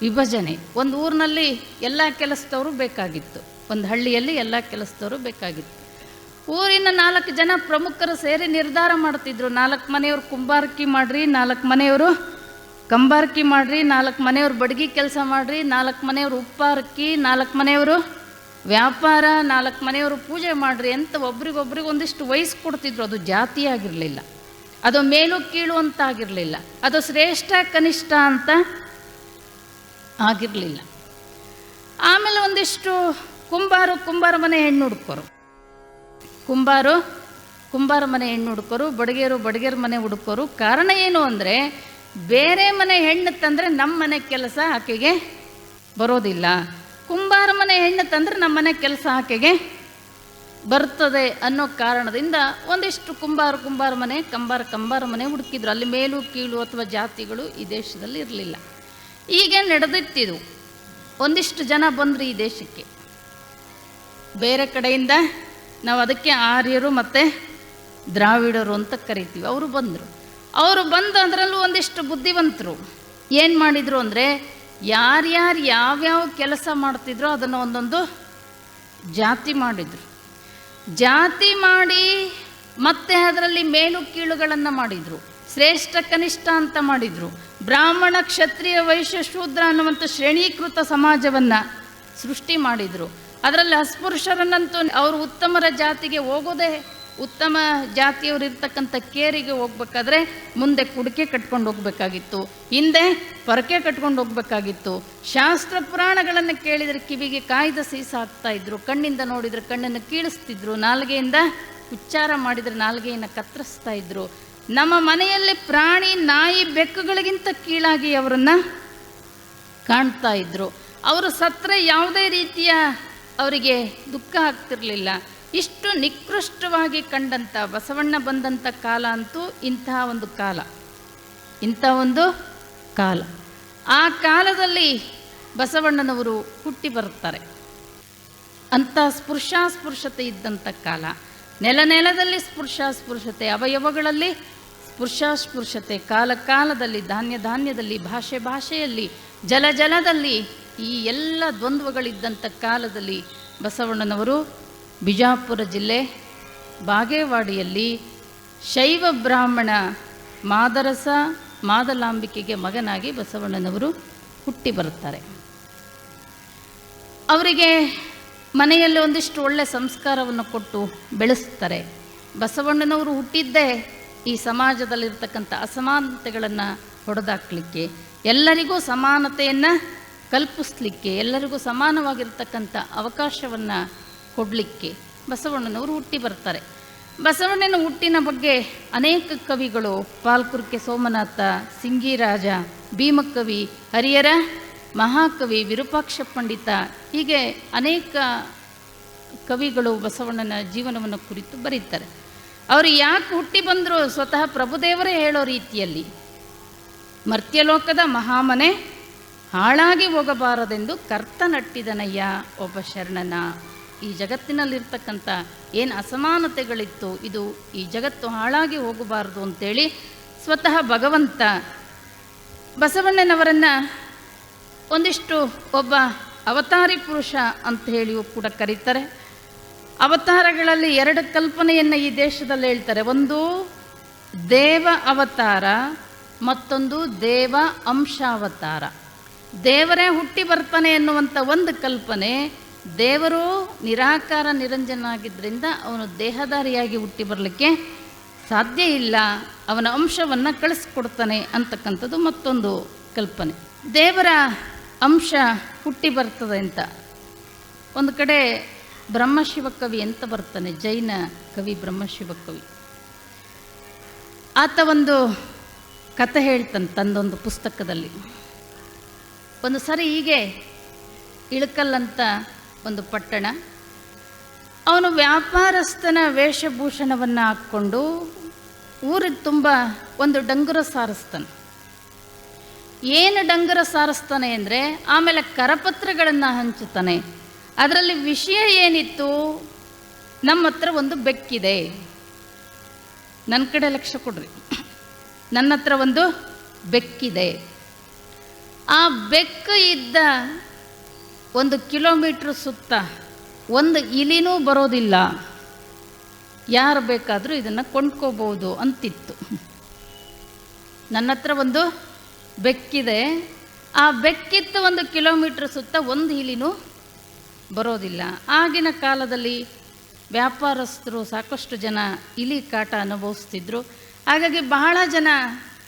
ವಿಭಜನೆ. ಒಂದು ಊರಿನಲ್ಲಿ ಎಲ್ಲ ಕೆಲಸದವರು ಬೇಕಾಗಿತ್ತು. ಒಂದು ಹಳ್ಳಿಯಲ್ಲಿ ಎಲ್ಲ ಕೆಲಸದವರು ಬೇಕಾಗಿತ್ತು. ಊರಿನ ನಾಲ್ಕು ಜನ ಪ್ರಮುಖರು ಸೇರಿ ನಿರ್ಧಾರ ಮಾಡ್ತಿದ್ರು ನಾಲ್ಕು ಮನೆಯವರು ಕುಂಬಾರಕಿ ಮಾಡ್ರಿ, ನಾಲ್ಕು ಮನೆಯವರು ಕಂಬಾರಕಿ ಮಾಡ್ರಿ, ನಾಲ್ಕು ಮನೆಯವರು ಬಡಗಿ ಕೆಲಸ ಮಾಡ್ರಿ, ನಾಲ್ಕು ಮನೆಯವರು ಉಪ್ಪಾರಕ್ಕಿ ನಾಲ್ಕು ಮನೆಯವರು ವ್ಯಾಪಾರ, ನಾಲ್ಕು ಮನೆಯವರು ಪೂಜೆ ಮಾಡ್ರಿ ಅಂತ ಒಬ್ರಿಗೊಬ್ರಿಗೆ ಒಂದಿಷ್ಟು ವಯಸ್ಸು ಕೊಡ್ತಿದ್ರು. ಅದು ಜಾತಿ ಆಗಿರಲಿಲ್ಲ. ಅದು ಮೇಲು ಕೀಳು ಅಂತ ಆಗಿರಲಿಲ್ಲ. ಅದು ಶ್ರೇಷ್ಠ, ಕನಿಷ್ಠ ಅಂತ ಆಗಿರಲಿಲ್ಲ. ಆಮೇಲೆ ಒಂದಿಷ್ಟು ಕುಂಬಾರು, ಕುಂಬಾರ ಮನೆ ಹೆಣ್ಣು ಹುಡುಕೋರು ಕುಂಬಾರು, ಕುಂಬಾರ ಮನೆ ಹೆಣ್ಣು ಹುಡುಕೋರು, ಬಡಗೇರು ಬಡಗೇರು ಮನೆ ಹುಡುಕೋರು. ಕಾರಣ ಏನು ಅಂದರೆ, ಬೇರೆ ಮನೆ ಹೆಣ್ಣು ತಂದರೆ ನಮ್ಮ ಮನೆ ಕೆಲಸ ಆಕೆಗೆ ಬರೋದಿಲ್ಲ. ಕುಂಬಾರ ಮನೆ ಹೆಣ್ಣು ತಂದರೆ ನಮ್ಮ ಮನೆ ಕೆಲಸ ಆಕೆಗೆ ಬರ್ತದೆ ಅನ್ನೋ ಕಾರಣದಿಂದ ಒಂದಿಷ್ಟು ಕುಂಬಾರ ಕುಂಬಾರ ಮನೆ, ಕಂಬಾರ ಕಂಬಾರ ಮನೆ ಹುಡುಕಿದ್ರು. ಅಲ್ಲಿ ಮೇಲು, ಕೀಳು ಅಥವಾ ಜಾತಿಗಳು ಈ ದೇಶದಲ್ಲಿ ಇರಲಿಲ್ಲ. ಈಗ ನಡೆದಿತ್ತಿದು. ಒಂದಿಷ್ಟು ಜನ ಬಂದರು ಈ ದೇಶಕ್ಕೆ. ಬೇರೆ ಕಡೆಯಿಂದ ನಾವು ಅದಕ್ಕೆ ಆರ್ಯರು ಮತ್ತು ದ್ರಾವಿಡರು ಅಂತ ಕರಿತೀವಿ. ಅವರು ಬಂದರು. ಅವರು ಬಂದು ಅದರಲ್ಲೂ ಒಂದಿಷ್ಟು ಬುದ್ಧಿವಂತರು. ಏನು ಮಾಡಿದರು ಅಂದರೆ ಯಾರ್ಯಾರು ಯಾವ್ಯಾವ ಕೆಲಸ ಮಾಡ್ತಿದ್ರು ಅದನ್ನು ಒಂದೊಂದು ಜಾತಿ ಮಾಡಿದರು. ಜಾತಿ ಮಾಡಿ ಮತ್ತೆ ಅದರಲ್ಲಿ ಮೇಲು ಕೀಳುಗಳನ್ನು ಮಾಡಿದರು. ಶ್ರೇಷ್ಠ ಕನಿಷ್ಠ ಅಂತ ಮಾಡಿದರು. ಬ್ರಾಹ್ಮಣ ಕ್ಷತ್ರಿಯ ವೈಶ್ಯ ಶೂದ್ರ ಅನ್ನುವಂಥ ಶ್ರೇಣೀಕೃತ ಸಮಾಜವನ್ನು ಸೃಷ್ಟಿ ಮಾಡಿದರು. ಅದರಲ್ಲಿ ಅಸ್ಪೃಶ್ಯರನ್ನಂತೂ ಅವರು ಉತ್ತಮರ ಜಾತಿಗೆ ಹೋಗೋದೇ ಉತ್ತಮ ಜಾತಿಯವರು ಇರ್ತಕ್ಕಂಥ ಕೇರಿಗೆ ಹೋಗ್ಬೇಕಾದ್ರೆ ಮುಂದೆ ಕುಡಿಕೆ ಕಟ್ಕೊಂಡು ಹೋಗ್ಬೇಕಾಗಿತ್ತು. ಹಿಂದೆ ಪರಕೆ ಕಟ್ಕೊಂಡು ಹೋಗ್ಬೇಕಾಗಿತ್ತು. ಶಾಸ್ತ್ರ ಪುರಾಣಗಳನ್ನು ಕೇಳಿದರೆ ಕಿವಿಗೆ ಕಾಯ್ದ ಸೀಸ ಹಾಕ್ತಾ ಇದ್ರು. ಕಣ್ಣಿಂದ ನೋಡಿದರೆ ಕಣ್ಣನ್ನು ಕೀಳಿಸ್ತಿದ್ರು. ನಾಲ್ಗೆಯಿಂದ ಉಚ್ಚಾರ ಮಾಡಿದರೆ ನಾಲ್ಗೆಯನ್ನು ಕತ್ತರಿಸ್ತಾ ಇದ್ರು. ನಮ್ಮ ಮನೆಯಲ್ಲಿ ಪ್ರಾಣಿ, ನಾಯಿ, ಬೆಕ್ಕುಗಳಿಗಿಂತ ಕೀಳಾಗಿ ಅವರನ್ನು ಕಾಣ್ತಾ ಇದ್ರು. ಅವರು ಸತ್ತರೆ ಯಾವುದೇ ರೀತಿಯ ಅವರಿಗೆ ದುಃಖ ಆಗ್ತಿರಲಿಲ್ಲ. ಇಷ್ಟು ನಿಕೃಷ್ಟವಾಗಿ ಕಂಡಂಥ ಬಸವಣ್ಣ ಬಂದಂಥ ಕಾಲ ಅಂತೂ ಇಂತಹ ಒಂದು ಕಾಲ. ಇಂಥ ಒಂದು ಕಾಲ. ಆ ಕಾಲದಲ್ಲಿ ಬಸವಣ್ಣನವರು ಹುಟ್ಟಿ ಬರುತ್ತಾರೆ. ಅಂಥ ಸ್ಪೃಶಾಸ್ಪೃಶತೆ ಇದ್ದಂಥ ಕಾಲ. ನೆಲ ನೆಲದಲ್ಲಿ ಸ್ಪೃಶಾಸ್ಪೃಶತೆ ಅವಯವಗಳಲ್ಲಿ ಸ್ಪೃಶಾಸ್ಪೃಶತೆ ಕಾಲ ಕಾಲದಲ್ಲಿ ಧಾನ್ಯ ಧಾನ್ಯದಲ್ಲಿ, ಭಾಷೆ ಭಾಷೆಯಲ್ಲಿ, ಜಲ ಜಲದಲ್ಲಿ ಈ ಎಲ್ಲ ದ್ವಂದ್ವಗಳಿದ್ದಂಥ ಕಾಲದಲ್ಲಿ ಬಸವಣ್ಣನವರು ಬಿಜಾಪುರ ಜಿಲ್ಲೆ ಬಾಗೇವಾಡಿಯಲ್ಲಿ ಶೈವ ಬ್ರಾಹ್ಮಣ ಮಾದರಸ ಮಾದಲಾಂಬಿಕೆಗೆ ಮಗನಾಗಿ ಬಸವಣ್ಣನವರು ಹುಟ್ಟಿ ಬರುತ್ತಾರೆ. ಅವರಿಗೆ ಮನೆಯಲ್ಲಿ ಒಂದಿಷ್ಟು ಒಳ್ಳೆ ಸಂಸ್ಕಾರವನ್ನು ಕೊಟ್ಟು ಬೆಳೆಸ್ತಾರೆ. ಬಸವಣ್ಣನವರು ಹುಟ್ಟಿದ್ದೇ ಈ ಸಮಾಜದಲ್ಲಿರ್ತಕ್ಕಂಥ ಅಸಮಾನತೆಗಳನ್ನು ಹೊಡೆದಾಕ್ಲಿಕ್ಕೆ ಎಲ್ಲರಿಗೂ ಸಮಾನತೆಯನ್ನು ಕಲ್ಪಿಸ್ಲಿಕ್ಕೆ, ಎಲ್ಲರಿಗೂ ಸಮಾನವಾಗಿರ್ತಕ್ಕಂಥ ಅವಕಾಶವನ್ನು ಕೊಡಲಿಕ್ಕೆ ಬಸವಣ್ಣನವರು ಹುಟ್ಟಿ ಬರ್ತಾರೆ. ಬಸವಣ್ಣನ ಹುಟ್ಟಿನ ಬಗ್ಗೆ ಅನೇಕ ಕವಿಗಳು, ಪಾಲ್ಕುರ್ಕೆ ಸೋಮನಾಥ, ಸಿಂಗಿರಾಜ, ಭೀಮಕವಿ, ಹರಿಹರ, ಮಹಾಕವಿ, ವಿರೂಪಾಕ್ಷ ಪಂಡಿತ, ಹೀಗೆ ಅನೇಕ ಕವಿಗಳು ಬಸವಣ್ಣನ ಜೀವನವನ್ನು ಕುರಿತು ಬರೀತಾರೆ. ಅವರು ಯಾಕೆ ಹುಟ್ಟಿ ಬಂದರೂ ಸ್ವತಃ ಪ್ರಭುದೇವರೇ ಹೇಳೋ ರೀತಿಯಲ್ಲಿ, ಮರ್ತ್ಯಲೋಕದ ಮಹಾಮನೆ ಹಾಳಾಗಿ ಹೋಗಬಾರದೆಂದು ಕರ್ತ ನಟ್ಟಿದನಯ್ಯ ಒಬ್ಬ ಶರಣನ. ಈ ಜಗತ್ತಿನಲ್ಲಿರ್ತಕ್ಕಂಥ ಏನು ಅಸಮಾನತೆಗಳಿತ್ತು, ಇದು ಈ ಜಗತ್ತು ಹಾಳಾಗಿ ಹೋಗಬಾರದು ಅಂತೇಳಿ ಸ್ವತಃ ಭಗವಂತ ಬಸವಣ್ಣನವರನ್ನು ಒಂದಿಷ್ಟು ಒಬ್ಬ ಅವತಾರಿ ಪುರುಷ ಅಂತ ಹೇಳಿಯೂ ಕೂಡ ಕರೀತಾರೆ. ಅವತಾರಗಳಲ್ಲಿ ಎರಡು ಕಲ್ಪನೆಯನ್ನು ಈ ದೇಶದಲ್ಲಿ ಹೇಳ್ತಾರೆ. ಒಂದು ದೇವ ಅವತಾರ, ಮತ್ತೊಂದು ದೇವ ಅಂಶಾವತಾರ. ದೇವರೇ ಹುಟ್ಟಿ ಬರ್ತಾನೆ ಎನ್ನುವಂಥ ಒಂದು ಕಲ್ಪನೆ ದೇವರು ನಿರಾಕಾರ ನಿರಂಜನಾಗಿದ್ದರಿಂದ ಅವನು ದೇಹಧಾರಿಯಾಗಿ ಹುಟ್ಟಿ ಬರಲಿಕ್ಕೆ ಸಾಧ್ಯ ಇಲ್ಲ. ಅವನ ಅಂಶವನ್ನು ಕಳಿಸ್ಕೊಡ್ತಾನೆ ಅಂತಕ್ಕಂಥದ್ದು ಮತ್ತೊಂದು ಕಲ್ಪನೆ. ದೇವರ ಅಂಶ ಹುಟ್ಟಿ ಬರ್ತದೆ ಅಂತ. ಒಂದು ಕಡೆ ಬ್ರಹ್ಮಶಿವ ಕವಿ ಅಂತ ಬರ್ತಾನೆ, ಜೈನ ಕವಿ ಬ್ರಹ್ಮಶಿವ ಕವಿ. ಆತ ಒಂದು ಕತೆ ಹೇಳ್ತಾನೆ ತಂದೊಂದು ಪುಸ್ತಕದಲ್ಲಿ. ಒಂದು ಸರಿ ಹೀಗೆ ಇಳಕಲ್ಲಂತ ಒಂದು ಪಟ್ಟಣ. ಅವನು ವ್ಯಾಪಾರಸ್ಥನ ವೇಷಭೂಷಣವನ್ನು ಹಾಕ್ಕೊಂಡು ಊರಿಗೆ ತುಂಬ ಒಂದು ಡಂಗುರ ಸಾರಿಸ್ತಾನೆ. ಏನು ಡಂಗುರ ಸಾರಿಸ್ತಾನೆ ಅಂದರೆ ಆಮೇಲೆ ಕರಪತ್ರಗಳನ್ನು ಹಂಚುತ್ತಾನೆ. ಅದರಲ್ಲಿ ವಿಷಯ ಏನಿತ್ತು? ನಮ್ಮ ಹತ್ರ ಒಂದು ಬೆಕ್ಕಿದೆ. ನನ್ನ ಕಡೆ ಲಕ್ಷ್ಯ ಕೊಡ್ರಿ. ನನ್ನ ಹತ್ರ ಒಂದು ಬೆಕ್ಕಿದೆ. ಆ ಬೆಕ್ಕು ಇದ್ದ ಒಂದು ಕಿಲೋಮೀಟ್ರ್ ಸುತ್ತ ಒಂದು ಇಲಿನೂ ಬರೋದಿಲ್ಲ. ಯಾರು ಬೇಕಾದರೂ ಇದನ್ನು ಕೊಂಡ್ಕೋಬೋದು ಅಂತಿತ್ತು. ನನ್ನ ಹತ್ರ ಒಂದು ಬೆಕ್ಕಿದೆ. ಆ ಬೆಕ್ಕಿತ್ತು ಒಂದು ಕಿಲೋಮೀಟ್ರ್ ಸುತ್ತ ಒಂದು ಇಲಿನೂ ಬರೋದಿಲ್ಲ. ಆಗಿನ ಕಾಲದಲ್ಲಿ ವ್ಯಾಪಾರಸ್ಥರು ಸಾಕಷ್ಟು ಜನ ಇಲಿ ಕಾಟ ಅನುಭವಿಸ್ತಿದ್ರು. ಹಾಗಾಗಿ ಬಹಳ ಜನ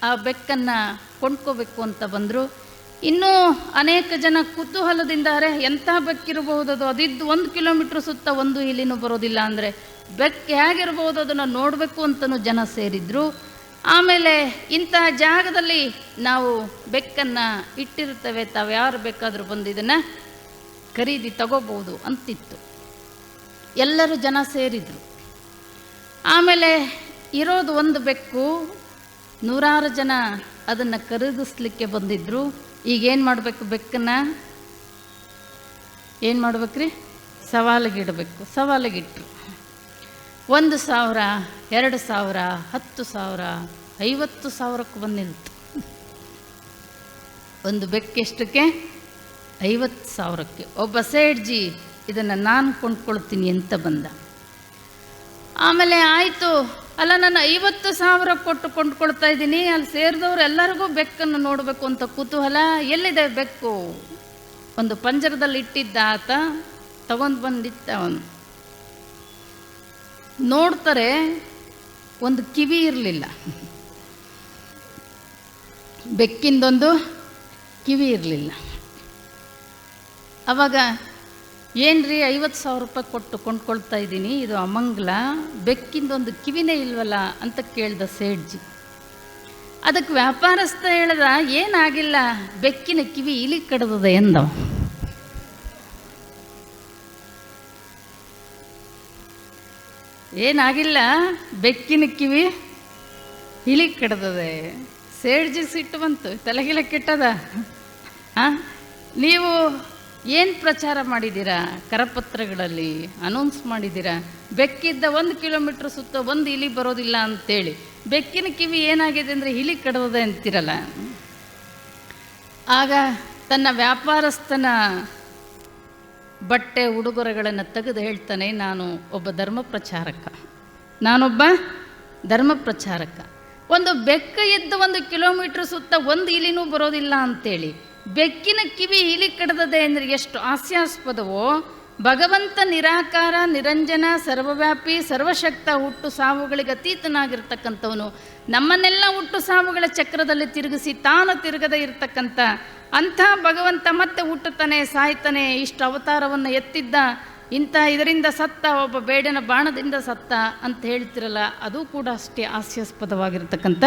ಆ ಬೆಕ್ಕನ್ನು ಕೊಂಡ್ಕೋಬೇಕು ಅಂತ ಬಂದರು. ಇನ್ನೂ ಅನೇಕ ಜನ ಕುತೂಹಲದಿಂದ ಅರೆ ಎಂಥ ಬೆಕ್ಕಿರಬಹುದು ಅದು? ಅದಿದ್ದು ಒಂದು ಕಿಲೋಮೀಟ್ರ್ ಸುತ್ತ ಒಂದು ಇಲ್ಲಿನೂ ಬರೋದಿಲ್ಲ ಅಂದರೆ ಬೆಕ್ಕು ಹೇಗಿರ್ಬೋದು ಅದನ್ನು ನೋಡಬೇಕು ಅಂತಲೂ ಜನ ಸೇರಿದ್ರು. ಆಮೇಲೆ ಇಂತಹ ಜಾಗದಲ್ಲಿ ನಾವು ಬೆಕ್ಕನ್ನು ಇಟ್ಟಿರ್ತೇವೆ ತಾವು ಯಾರು ಬೇಕಾದರೂ ಬಂದು ಇದನ್ನು ಖರೀದಿ ತಗೋಬೋದು ಅಂತಿತ್ತು. ಎಲ್ಲರೂ ಜನ ಸೇರಿದರು. ಆಮೇಲೆ ಇರೋದು ಒಂದು ಬೆಕ್ಕು, ನೂರಾರು ಜನ ಅದನ್ನು ಖರೀದಿಸ್ಲಿಕ್ಕೆ ಬಂದಿದ್ದರು ಈಗೇನು ಮಾಡಬೇಕು ಬೆಕ್ಕನ್ನು? ಏನು ಮಾಡ್ಬೇಕ್ರಿ? ಸವಾಲಿಗಿಡಬೇಕು. ಸವಾಲಿಗಿಟ್ರು. ಒಂದು ಸಾವಿರ, ಎರಡು ಸಾವಿರ, ಹತ್ತು ಸಾವಿರ, ಐವತ್ತು ಸಾವಿರಕ್ಕೆ ಬಂದು ಒಂದು ಬೆಕ್ಕೆಷ್ಟಕ್ಕೆ ಐವತ್ತು ಸಾವಿರಕ್ಕೆ. ಒಬ್ಬ ಸೇಡ್ಜಿ ಇದನ್ನು ನಾನು ಕೊಂಡ್ಕೊಳ್ತೀನಿ ಅಂತ ಬಂದ. ಆಮೇಲೆ ಆಯಿತು. ಅಲ್ಲ ನಾನು ಐವತ್ತು ಸಾವಿರ ಕೊಟ್ಟು ಕೊಂಡ್ಕೊಳ್ತಾ ಇದ್ದೀನಿ. ಅಲ್ಲಿ ಸೇರಿದವ್ರು ಎಲ್ಲರಿಗೂ ಬೆಕ್ಕನ್ನು ನೋಡಬೇಕು ಅಂತ ಕುತೂಹಲ. ಎಲ್ಲಿದೆ ಬೆಕ್ಕು? ಒಂದು ಪಂಜರದಲ್ಲಿ ಇಟ್ಟಿದ್ದ ಆತ, ತಗೊಂಡು ಬಂದಿತ್ತ ಅವನು. ನೋಡ್ತಾರೆ, ಒಂದು ಕಿವಿ ಇರಲಿಲ್ಲ. ಬೆಕ್ಕಿಂದೊಂದು ಕಿವಿ ಇರಲಿಲ್ಲ. ಅವಾಗ ಏನ್ರಿ ಐವತ್ತು ಸಾವಿರ ರೂಪಾಯಿ ಕೊಟ್ಟು ಕೊಂಡ್ಕೊಳ್ತಾ ಇದ್ದೀನಿ, ಇದು ಅಮಂಗಲ ಬೆಕ್ಕಿಂದೊಂದು ಕಿವಿನೇ ಇಲ್ವಲ್ಲ ಅಂತ ಕೇಳ್ದ ಸೇಡ್ಜಿ ಅದಕ್ಕೆ ವ್ಯಾಪಾರಸ್ಥ ಹೇಳ್ದ, ಏನಾಗಿಲ್ಲ, ಬೆಕ್ಕಿನ ಕಿವಿ ಇಲಿ ಕಡ್ದದೆ ಎಂದವ. ಏನಾಗಿಲ್ಲ, ಬೆಕ್ಕಿನ ಕಿವಿ ಇಲಿ ಕಡ್ದದೆ. ಸೇಡ್ಜಿ ಸಿಟ್ಟು ಬಂತು, ತಲೆಗಿಲ ಕೆಟ್ಟದ. ಆ? ನೀವು ಏನು ಪ್ರಚಾರ ಮಾಡಿದ್ದೀರಾ? ಕರಪತ್ರಗಳಲ್ಲಿ ಅನೌನ್ಸ್ ಮಾಡಿದ್ದೀರಾ? ಬೆಕ್ಕಿದ್ದ ಒಂದು ಕಿಲೋಮೀಟ್ರ್ ಸುತ್ತ ಒಂದು ಇಲಿ ಬರೋದಿಲ್ಲ ಅಂತೇಳಿ. ಬೆಕ್ಕಿನ ಕಿವಿ ಏನಾಗಿದೆ ಅಂದರೆ ಇಲಿ ಕಡ್ದದೆ ಅಂತಿರಲ್ಲ? ಆಗ ತನ್ನ ವ್ಯಾಪಾರಸ್ಥನ ಬಟ್ಟೆ, ಉಡುಗೊರೆಗಳನ್ನು ತೆಗೆದು ಹೇಳ್ತಾನೆ, ನಾನು ಒಬ್ಬ ಧರ್ಮ ಪ್ರಚಾರಕ. ನಾನೊಬ್ಬ ಧರ್ಮ ಪ್ರಚಾರಕ. ಒಂದು ಬೆಕ್ಕ ಇದ್ದ ಒಂದು ಕಿಲೋಮೀಟ್ರ್ ಸುತ್ತ ಒಂದು ಇಲಿನೂ ಬರೋದಿಲ್ಲ ಅಂತೇಳಿ. ಬೆಕ್ಕಿನ ಕಿವಿ ಇಲಿ ಕಡದದೆ ಅಂದರೆ ಎಷ್ಟು ಹಾಸ್ಯಾಸ್ಪದವೋ. ಭಗವಂತ ನಿರಾಕಾರ, ನಿರಂಜನ, ಸರ್ವವ್ಯಾಪಿ, ಸರ್ವಶಕ್ತ ಹುಟ್ಟು ಸಾವುಗಳಿಗೆ ಅತೀತನಾಗಿರ್ತಕ್ಕಂಥವನು. ನಮ್ಮನ್ನೆಲ್ಲ ಹುಟ್ಟು ಸಾವುಗಳ ಚಕ್ರದಲ್ಲಿ ತಿರುಗಿಸಿ ತಾನು ತಿರುಗದೆ ಇರತಕ್ಕಂಥ. ಅಂಥ ಭಗವಂತ ಮತ್ತೆ ಹುಟ್ಟುತ್ತಾನೆ, ಸಾಯ್ತಾನೆ, ಇಷ್ಟು ಅವತಾರವನ್ನು ಎತ್ತಿದ್ದ. ಇಂಥ ಇದರಿಂದ ಸತ್ತ, ಒಬ್ಬ ಬೇಡನ ಬಾಣದಿಂದ ಸತ್ತ ಅಂತ ಹೇಳ್ತಿರಲ್ಲ, ಅದು ಕೂಡ ಅಷ್ಟೇ ಹಾಸ್ಯಾಸ್ಪದವಾಗಿರ್ತಕ್ಕಂಥ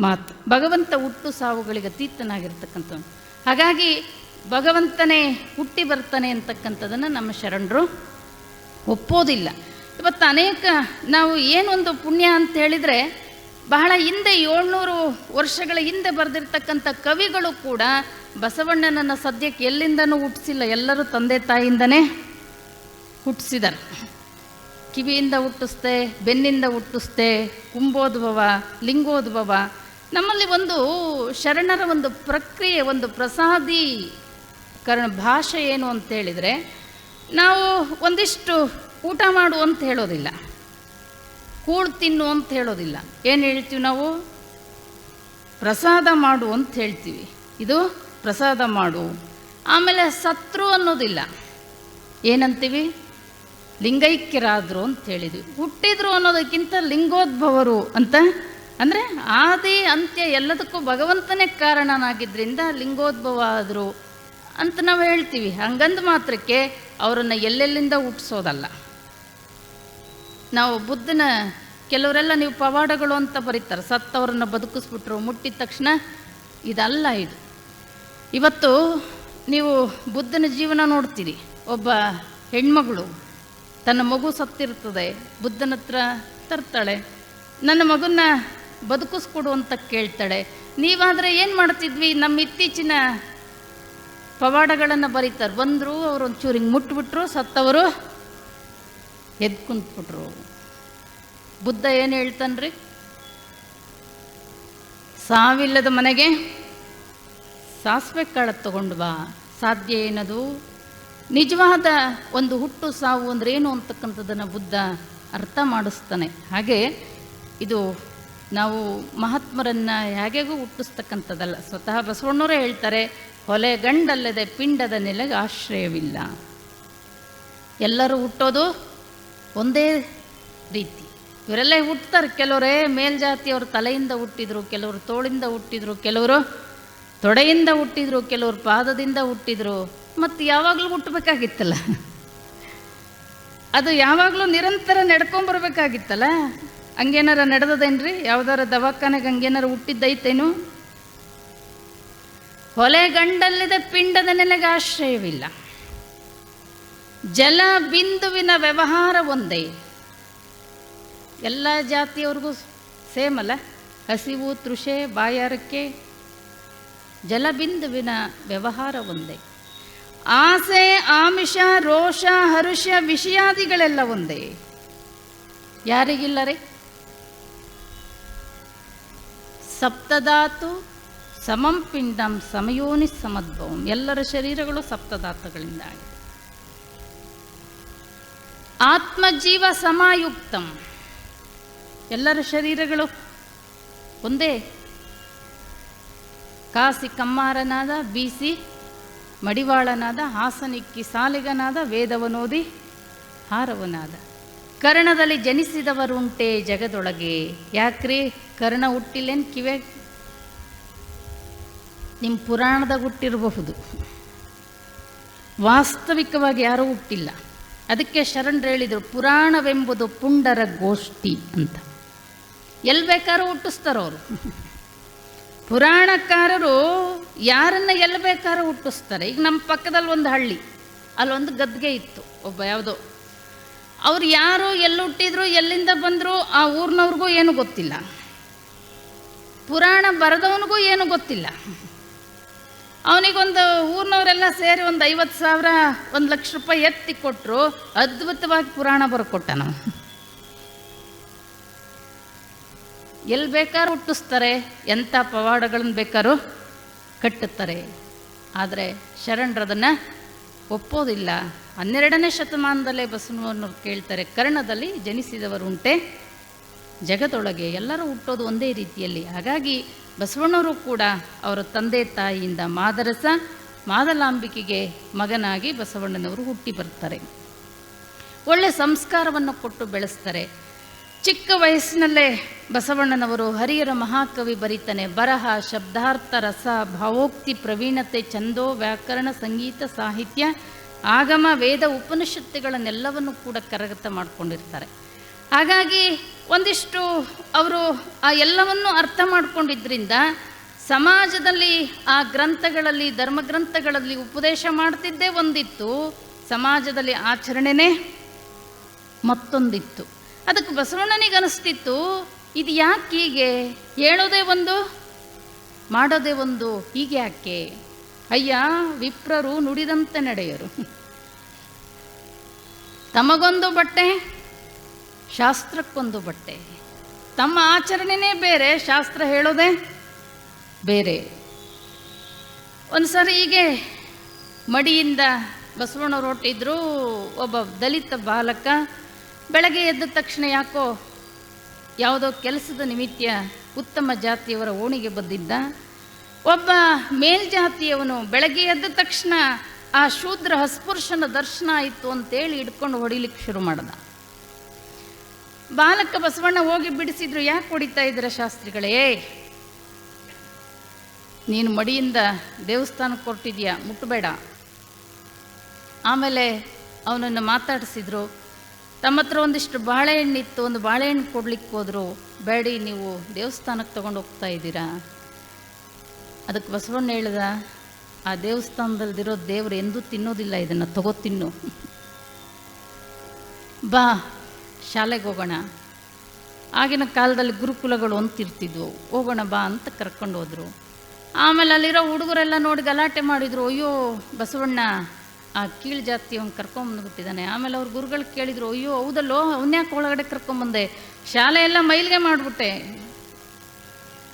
ಮಾತು. ಭಗವಂತ ಹುಟ್ಟು ಸಾವುಗಳಿಗೆ ಅತೀತನಾಗಿರ್ತಕ್ಕಂಥವನು. ಹಾಗಾಗಿ ಭಗವಂತನೇ ಹುಟ್ಟಿ ಬರ್ತಾನೆ ಅಂತಕ್ಕಂಥದ್ದನ್ನು ನಮ್ಮ ಶರಣರು ಒಪ್ಪೋದಿಲ್ಲ. ಇವತ್ತು ಅನೇಕ ನಾವು ಏನೊಂದು ಪುಣ್ಯ ಅಂತ ಹೇಳಿದರೆ ಬಹಳ ಹಿಂದೆ ಏಳ್ನೂರು ವರ್ಷಗಳ ಹಿಂದೆ ಬರೆದಿರ್ತಕ್ಕಂಥ ಕವಿಗಳು ಕೂಡ ಬಸವಣ್ಣನನ್ನು ಸದ್ಯಕ್ಕೆ ಎಲ್ಲಿಂದನೂ ಹುಟ್ಟಿಸಿಲ್ಲ, ಎಲ್ಲರೂ ತಂದೆ ತಾಯಿಯಿಂದನೇ ಹುಟ್ಟಿಸಿದರು. ಕಿವಿಯಿಂದ ಹುಟ್ಟಿಸ್ತೆ ಬೆನ್ನಿಂದ ಹುಟ್ಟಿಸ್ತೆ ಕುಂಭೋದ್ಭವ, ಲಿಂಗೋದ್ಭವ ನಮ್ಮಲ್ಲಿ ಒಂದು ಶರಣರ ಒಂದು ಪ್ರಕ್ರಿಯೆ, ಒಂದು ಪ್ರಸಾದಿ ಕರ್ಣ ಭಾಷೆ ಏನು ಅಂತ ಹೇಳಿದರೆ, ನಾವು ಒಂದಿಷ್ಟು ಊಟ ಮಾಡು ಅಂತ ಹೇಳೋದಿಲ್ಲ. ಕೂಳು ತಿನ್ನು ಅಂತ ಹೇಳೋದಿಲ್ಲ. ಏನು ಹೇಳ್ತೀವಿ ನಾವು? ಪ್ರಸಾದ ಮಾಡು ಅಂತ ಹೇಳ್ತೀವಿ. ಇದು ಪ್ರಸಾದ ಮಾಡು. ಆಮೇಲೆ ಸತ್ರು ಅನ್ನೋದಿಲ್ಲ. ಏನಂತೀವಿ? ಲಿಂಗೈಕ್ಯರಾದರು ಅಂತ ಹೇಳಿದ್ವಿ. ಹುಟ್ಟಿದ್ರು ಅನ್ನೋದಕ್ಕಿಂತ ಲಿಂಗೋದ್ಭವರು ಅಂತ ಅಂದರೆ ಆದಿ ಅಂತ್ಯ ಎಲ್ಲದಕ್ಕೂ ಭಗವಂತನೇ ಕಾರಣನಾಗಿದ್ದರಿಂದ ಲಿಂಗೋದ್ಭವ ಆದರು ಅಂತ ನಾವು ಹೇಳ್ತೀವಿ. ಹಂಗಂದ ಮಾತ್ರಕ್ಕೆ ಅವರನ್ನು ಎಲ್ಲೆಲ್ಲಿಂದ ಹುಟ್ಟಿಸೋದಲ್ಲ ನಾವು ಬುದ್ಧನ ಕೆಲವರೆಲ್ಲ ನೀವು ಪವಾಡಗಳು ಅಂತ ಬರೀತಾರೆ. ಸತ್ತವರನ್ನು ಬದುಕಿಸ್ಬಿಟ್ರು, ಮುಟ್ಟಿದ ತಕ್ಷಣ ಇದಲ್ಲ ಇದು. ಇವತ್ತು ನೀವು ಬುದ್ಧನ ಜೀವನ ನೋಡ್ತೀರಿ. ಒಬ್ಬ ಹೆಣ್ಮಗಳು, ತನ್ನ ಮಗು ಸತ್ತಿರ್ತದೆ, ಬುದ್ಧನ ಹತ್ರ ತರ್ತಾಳೆ. ನನ್ನ ಮಗನ್ನ ಬದುಕಿಸ್ಕೊಡು ಅಂತ ಕೇಳ್ತಾಳೆ. ನೀವಾದರೆ ಏನು ಮಾಡ್ತಿದ್ವಿ? ನಮ್ಮ ಇತ್ತೀಚಿನ ಪವಾಡಗಳನ್ನು ಬರೀತಾರೆ. ಬಂದರು ಅವರು ಒಂಚೂರು ಹಿಂಗೆ ಮುಟ್ಬಿಟ್ರು, ಸತ್ತವರು ಎದ್ದು ಕುಂತ್ಬಿಟ್ರು ಬುದ್ಧ ಏನು ಹೇಳ್ತಾನ್ರಿ? ಸಾವಿಲ್ಲದ ಮನೆಗೆ ಸಾಸಿವೆ ಕಾಳು ತಗೊಂಡು ಬಾ. ಸಾಧ್ಯ ಏನದು? ನಿಜವಾದ ಒಂದು ಹುಟ್ಟು ಸಾವು ಅಂದ್ರೆ ಏನು ಅಂತಕ್ಕಂಥದ್ದನ್ನು ಬುದ್ಧ ಅರ್ಥ ಮಾಡಿಸ್ತಾನೆ. ಹಾಗೆ ಇದು ನಾವು ಮಹಾತ್ಮರನ್ನು ಹೇಗೆಗೂ ಹುಟ್ಟಿಸ್ತಕ್ಕಂಥದ್ದಲ್ಲ. ಸ್ವತಃ ಬಸವಣ್ಣವರೇ ಹೇಳ್ತಾರೆ, ಹೊಲೆ ಗಂಡಲ್ಲದೆ ಪಿಂಡದ ನೆಲೆಗೆ ಆಶ್ರಯವಿಲ್ಲ. ಎಲ್ಲರೂ ಹುಟ್ಟೋದು ಒಂದೇ ರೀತಿ. ಇವರೆಲ್ಲ ಹುಟ್ತಾರೆ. ಕೆಲವರೇ ಮೇಲ್ಜಾತಿಯವರು ತಲೆಯಿಂದ ಹುಟ್ಟಿದ್ರು, ಕೆಲವರು ತೋಳಿಂದ ಹುಟ್ಟಿದ್ರು, ಕೆಲವರು ತೊಡೆಯಿಂದ ಹುಟ್ಟಿದ್ರು, ಕೆಲವರು ಪಾದದಿಂದ ಹುಟ್ಟಿದ್ರು. ಮತ್ತು ಯಾವಾಗಲೂ ಹುಟ್ಟಬೇಕಾಗಿತ್ತಲ್ಲ. ಅದು ಯಾವಾಗಲೂ ನಿರಂತರ ನಡ್ಕೊಂಬರ್ಬೇಕಾಗಿತ್ತಲ್ಲ ಹಂಗೇನಾರ ನಡೆದದೇನ್ರಿ? ಯಾವ್ದಾರ ದವಾಖಾನೆಗೆ ಹಂಗೇನಾರ ಹುಟ್ಟಿದ್ದೈತೇನು? ಹೊಲೆ ಗಂಡಲ್ಲಿದೆ ಪಿಂಡದ ನೆಲೆಗೆ ಆಶ್ರಯವಿಲ್ಲ. ಜಲ ಬಿಂದುವಿನ ವ್ಯವಹಾರ ಒಂದೇ. ಎಲ್ಲ ಜಾತಿಯವ್ರಿಗೂ ಸೇಮ್ ಅಲ್ಲ? ಹಸಿವು, ತೃಷೆ ಬಾಯಾರಕ್ಕೆ ಜಲಬಿಂದುವಿನ ವ್ಯವಹಾರ ಒಂದೇ. ಆಸೆ, ಆಮಿಷ, ರೋಷ, ಹರುಷ, ವಿಷಯಾದಿಗಳೆಲ್ಲ ಒಂದೇ. ಯಾರಿಗಿಲ್ಲ ರೀ ಸಪ್ತಧಾತು ಸಮಂ ಪಿಂಡಂ ಸಮಯೋನಿ ಸಮದ್ಭವಂ. ಎಲ್ಲರ ಶರೀರಗಳು ಸಪ್ತಧಾತುಗಳಿಂದ ಆಗಿದೆ ಆತ್ಮಜೀವ ಸಮಾಯುಕ್ತಂ. ಎಲ್ಲರ ಶರೀರಗಳು ಒಂದೇ. ಕಾಸಿ ಕಮ್ಮಾರನಾದ, ಬೀಸಿ ಮಡಿವಾಳನಾದ, ಹಾಸನಿಕ್ಕಿ ಸಾಲಿಗನಾದ, ವೇದವನೋದಿ ಹಾರವನಾದ. ಕರ್ಣದಲ್ಲಿ ಜನಿಸಿದವರುಂಟೆ ಜಗದೊಳಗೆ. ಯಾಕ್ರಿ? ಕರ್ಣ ಹುಟ್ಟಿಲ್ಲೇನು ಕಿವೆ ನಿಮ್ಮ ಪುರಾಣದಾಗ ಹುಟ್ಟಿರಬಹುದು. ವಾಸ್ತವಿಕವಾಗಿ ಯಾರೂ ಹುಟ್ಟಿಲ್ಲ. ಅದಕ್ಕೆ ಶರಣರು ಹೇಳಿದರು, ಪುರಾಣವೆಂಬುದು ಪುಂಡರ ಗೋಷ್ಠಿ ಅಂತ. ಎಲ್ಲಿ ಬೇಕಾದ್ರೂ ಹುಟ್ಟಿಸ್ತಾರವರು ಪುರಾಣಕಾರರು ಯಾರನ್ನ ಎಲ್ಲಿ ಬೇಕಾದ್ರೂ ಹುಟ್ಟಿಸ್ತಾರೆ? ಈಗ ನಮ್ಮ ಪಕ್ಕದಲ್ಲಿ ಒಂದು ಹಳ್ಳಿ. ಅಲ್ಲೊಂದು ಗದ್ಗೆ ಇತ್ತು. ಒಬ್ಬ ಯಾವುದೋ ಅವ್ರು ಯಾರು ಎಲ್ಲಿ ಹುಟ್ಟಿದ್ರು ಎಲ್ಲಿಂದ ಬಂದರು, ಆ ಊರಿನವ್ರಿಗೂ ಏನು ಗೊತ್ತಿಲ್ಲ. ಪುರಾಣ ಬರೆದವನಿಗೂ ಏನು ಗೊತ್ತಿಲ್ಲ. ಅವನಿಗೊಂದು ಊರಿನವರೆಲ್ಲ ಸೇರಿ ಒಂದು ಐವತ್ತು ಸಾವಿರ, ಒಂದು ಲಕ್ಷ ರೂಪಾಯಿ ಎತ್ತಿ ಕೊಟ್ಟರು ಅದ್ಭುತವಾಗಿ ಪುರಾಣ ಬರ್ಕೊಟ್ಟ ನಾವು ಎಲ್ಲಿ ಬೇಕಾದ್ರೂ ಹುಟ್ಟಿಸ್ತಾರೆ ಎಂಥ ಪವಾಡಗಳನ್ನು ಬೇಕಾದ್ರೂ ಕಟ್ಟುತ್ತಾರೆ. ಆದರೆ ಶರಣರದನ್ನು ಒಪ್ಪೋದಿಲ್ಲ. ಹನ್ನೆರಡನೇ ಶತಮಾನದಲ್ಲೇ ಬಸವನವರು ಕೇಳ್ತಾರೆ, ಕರ್ಣದಲ್ಲಿ ಜನಿಸಿದವರುಂಟೆ. ಜಗದೊಳಗೆ ಎಲ್ಲರೂ ಹುಟ್ಟೋದು ಒಂದೇ ರೀತಿಯಲ್ಲಿ. ಹಾಗಾಗಿ ಬಸವಣ್ಣವರು ಕೂಡ ಅವರ ತಂದೆ ತಾಯಿಯಿಂದ ಮಾದರಸ, ಮಾದಲಾಂಬಿಕೆಗೆ ಮಗನಾಗಿ ಬಸವಣ್ಣನವರು ಹುಟ್ಟಿ ಬರ್ತಾರೆ. ಒಳ್ಳೆ ಸಂಸ್ಕಾರವನ್ನು ಕೊಟ್ಟು ಬೆಳೆಸ್ತಾರೆ. ಚಿಕ್ಕ ವಯಸ್ಸಿನಲ್ಲೇ ಬಸವಣ್ಣನವರು ಹರಿಯರ ಮಹಾಕವಿ ಬರೀತಾನೆ, ಬರಹ, ಶಬ್ದಾರ್ಥ, ರಸ, ಭಾವೋಕ್ತಿ, ಪ್ರವೀಣತೆ, ಛಂದೋ, ವ್ಯಾಕರಣ, ಸಂಗೀತ, ಸಾಹಿತ್ಯ ಆಗಮ, ವೇದ, ಉಪನಿಷತ್ತುಗಳನ್ನೆಲ್ಲವನ್ನು ಕೂಡ ಕರಗತ ಮಾಡಿಕೊಂಡಿರ್ತಾರೆ. ಹಾಗಾಗಿ ಒಂದಿಷ್ಟು ಅವರು ಆ ಎಲ್ಲವನ್ನು ಅರ್ಥ ಮಾಡಿಕೊಂಡಿದ್ದರಿಂದ ಸಮಾಜದಲ್ಲಿ ಆ ಗ್ರಂಥಗಳಲ್ಲಿ, ಧರ್ಮಗ್ರಂಥಗಳಲ್ಲಿ ಉಪದೇಶ ಮಾಡ್ತಿದ್ದೇ ಒಂದಿತ್ತು, ಸಮಾಜದಲ್ಲಿ ಆಚರಣೆನೇ ಮತ್ತೊಂದಿತ್ತು. ಅದಕ್ಕೆ ಬಸವಣ್ಣನಿಗೆ ಅನಿಸ್ತಿತ್ತು, ಇದು ಯಾಕೆ ಹೀಗೆ? ಹೇಳೋದೇ ಒಂದು, ಮಾಡೋದೇ ಒಂದು, ಹೀಗೆ ಯಾಕೆ? ಅಯ್ಯ, ವಿಪ್ರರು ನುಡಿದಂತೆ ನಡೆಯರು. ತಮಗೊಂದು ಬಟ್ಟೆ, ಶಾಸ್ತ್ರಕ್ಕೊಂದು ಬಟ್ಟೆ. ತಮ್ಮ ಆಚರಣೆನೇ ಬೇರೆ, ಶಾಸ್ತ್ರ ಹೇಳೋದೆ ಬೇರೆ. ಒಂದು ಸರಿ ಹೀಗೆ ಮಡಿಯಿಂದ ಬಸವಣ್ಣ ರೊಟ್ಟಿದ್ರು ಒಬ್ಬ ದಲಿತ ಬಾಲಕ ಬೆಳಗ್ಗೆ ಎದ್ದ ತಕ್ಷಣ ಯಾಕೋ ಯಾವುದೋ ಕೆಲಸದ ನಿಮಿತ್ತ ಉತ್ತಮ ಜಾತಿಯವರ ಓಣಿಗೆ ಬಂದಿದ್ದ. ಒಬ್ಬ ಮೇಲ್ಜಾತಿಯವನು ಬೆಳಗ್ಗೆ ಎದ್ದ ತಕ್ಷಣ ಆ ಶೂದ್ರ ಹಸ್ಪುರುಷನ ದರ್ಶನ ಆಯಿತು ಅಂತೇಳಿ ಹಿಡ್ಕೊಂಡು ಹೊಡಿಲಿಕ್ಕೆ ಶುರು ಮಾಡ್ದ. ಬಾಲಕ ಬಸವಣ್ಣ ಹೋಗಿ ಬಿಡಿಸಿದ್ರು, ಯಾಕೆ ಹೊಡಿತಾ ಇದ್ರ ಶಾಸ್ತ್ರಿಗಳೇ? ನೀನು ಮಡಿಯಿಂದ ದೇವಸ್ಥಾನಕ್ಕೆ ಕೊಟ್ಟಿದೀಯ ಮುಟ್ಟಬೇಡ ಆಮೇಲೆ ಅವನನ್ನು ಮಾತಾಡಿಸಿದ್ರು, ತಮ್ಮ ಹತ್ರ ಒಂದಿಷ್ಟು ಬಾಳೆಹಣ್ಣಿತ್ತು, ಒಂದು ಬಾಳೆಹಣ್ಣು ಕೊಡ್ಲಿಕ್ಕೆ ಹೋದ್ರು, ಬೇಡಿ, ನೀವು ದೇವಸ್ಥಾನಕ್ಕೆ ತಗೊಂಡು ಹೋಗ್ತಾ ಇದ್ದೀರಾ? ಅದಕ್ಕೆ ಬಸವಣ್ಣ ಹೇಳ್ದ, ಆ ದೇವಸ್ಥಾನದಲ್ಲಿರೋ ದೇವರು ಎಂದೂ ತಿನ್ನೋದಿಲ್ಲ, ಇದನ್ನು ತಗೋ ತಿನ್ನು. ಬಾ, ಶಾಲೆಗೆ ಹೋಗೋಣ. ಆಗಿನ ಕಾಲದಲ್ಲಿ ಗುರುಕುಲಗಳು ಅಂತಿರ್ತಿದ್ವು. ಹೋಗೋಣ ಬಾ ಅಂತ ಕರ್ಕೊಂಡು ಹೋದರು. ಆಮೇಲೆ ಅಲ್ಲಿರೋ ಹುಡುಗರೆಲ್ಲ ನೋಡಿ ಗಲಾಟೆ ಮಾಡಿದ್ರು, ಅಯ್ಯೋ, ಬಸವಣ್ಣ, ಆ ಕೀಳು ಜಾತಿ ಅವ್ನು ಕರ್ಕೊಂಬಂದ್ಬಿಟ್ಟಿದ್ದಾನೆ ಆಮೇಲೆ ಅವ್ರ ಗುರುಗಳು ಕೇಳಿದ್ರು, ಅಯ್ಯೋ, ಹೌದಲ್ಲೋ ಅವನ್ಯಾಕೆ ಒಳಗಡೆ ಕರ್ಕೊಂಬಂದೆ ಶಾಲೆ ಎಲ್ಲ ಮೈಲಿಗೆ ಮಾಡಿಬಿಟ್ಟೆ.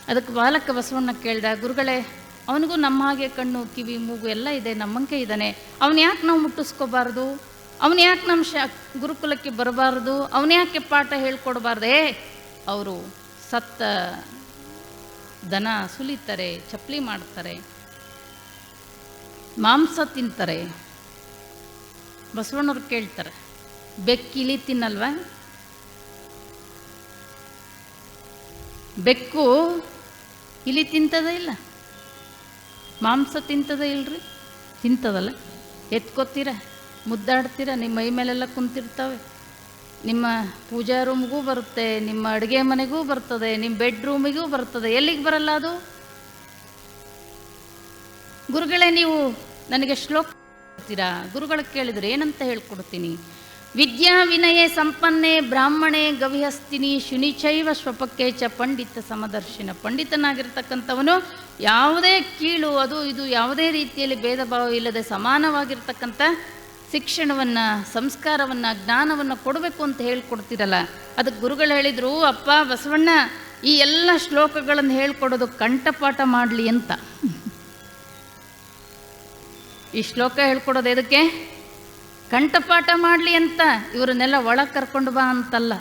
ಅದಕ್ಕೆ ಬಾಲಕ ಬಸವಣ್ಣ ಕೇಳ್ದ, ಗುರುಗಳೇ, ಅವನಿಗೂ ನಮ್ಮ ಹಾಗೆ ಕಣ್ಣು, ಕಿವಿ, ಮೂಗು ಎಲ್ಲ ಇದೆ ನಮ್ಮಂಕೆ ಇದ್ದಾನೆ. ಅವನು ಯಾಕೆ ನಾವು ಮುಟ್ಟಿಸ್ಕೋಬಾರ್ದು? ಅವನು ಯಾಕೆ ನಮ್ಮ ಶ, ಗುರುಕುಲಕ್ಕೆ ಬರಬಾರ್ದು? ಅವನು ಯಾಕೆ ಪಾಠ ಹೇಳ್ಕೊಡ್ಬಾರ್ದೇ? ಅವರು ಸತ್ತ ದನ ಸುಲಿತಾರೆ, ಚಪ್ಪಲಿ ಮಾಡ್ತಾರೆ, ಮಾಂಸ ತಿಂತಾರೆ. ಬಸವಣ್ಣವ್ರು ಕೇಳ್ತಾರೆ, ಬೆಕ್ಕಿಲಿ ತಿನ್ನಲ್ವಾ? ಬೆಕ್ಕು ಇಲಿ ತಿಂತದ ಇಲ್ಲ. ಮಾಂಸ ತಿಂತದ ಇಲ್ರಿ. ತಿಂತದಲ್ಲ. ಎತ್ಕೋತೀರ, ಮುದ್ದಾಡ್ತೀರ, ನಿಮ್ಮ ಮೈ ಮೇಲೆಲ್ಲ ಕುಂತಿರ್ತವೆ. ನಿಮ್ಮ ಪೂಜಾ ರೂಮ್ಗೂ ಬರುತ್ತೆ, ನಿಮ್ಮ ಅಡುಗೆ ಮನೆಗೂ ಬರ್ತದೆ, ನಿಮ್ಮ ಬೆಡ್ರೂಮಿಗೂ ಬರ್ತದೆ. ಎಲ್ಲಿಗೆ ಬರಲ್ಲ ಅದು? ಗುರುಗಳೇ, ನೀವು ನನಗೆ ಶ್ಲೋಕ ಕೊಡ್ತೀರಾ? ಗುರುಗಳು ಕೇಳಿದ್ರೆ ಏನಂತ ಹೇಳ್ಕೊಡ್ತೀನಿ? ವಿದ್ಯಾ ವಿನಯೇ ಸಂಪನ್ನೆ ಬ್ರಾಹ್ಮಣೆ ಗವಿಹಸ್ತಿನಿ ಶುನಿಚೈವ ಸ್ವಪಕ್ಕೆ ಚ ಪಂಡಿತ ಸಮದರ್ಶಿನ ಪಂಡಿತನಾಗಿರ್ತಕ್ಕಂಥವನು. ಯಾವುದೇ ಕೀಳು ಅದು, ಇದು ಯಾವುದೇ ರೀತಿಯಲ್ಲಿ ಭೇದ ಭಾವ ಇಲ್ಲದೆ ಸಮಾನವಾಗಿರ್ತಕ್ಕಂಥ ಶಿಕ್ಷಣವನ್ನು, ಸಂಸ್ಕಾರವನ್ನು, ಜ್ಞಾನವನ್ನು ಕೊಡಬೇಕು ಅಂತ ಹೇಳ್ಕೊಡ್ತಿರಲ್ಲ. ಅದಕ್ಕೆ ಗುರುಗಳು ಹೇಳಿದರು, ಅಪ್ಪ ಬಸವಣ್ಣ, ಈ ಎಲ್ಲ ಶ್ಲೋಕಗಳನ್ನು ಹೇಳ್ಕೊಡೋದು ಕಂಠಪಾಠ ಮಾಡಲಿ ಅಂತ. ಈ ಶ್ಲೋಕ ಹೇಳ್ಕೊಡೋದು ಎದಕ್ಕೆ? ಕಂಠಪಾಠ ಮಾಡಲಿ ಅಂತ ಇವರನ್ನೆಲ್ಲ ಒಳಗೆ ಕರ್ಕೊಂಡು ಬಾ ಅಂತಲ್ಲ.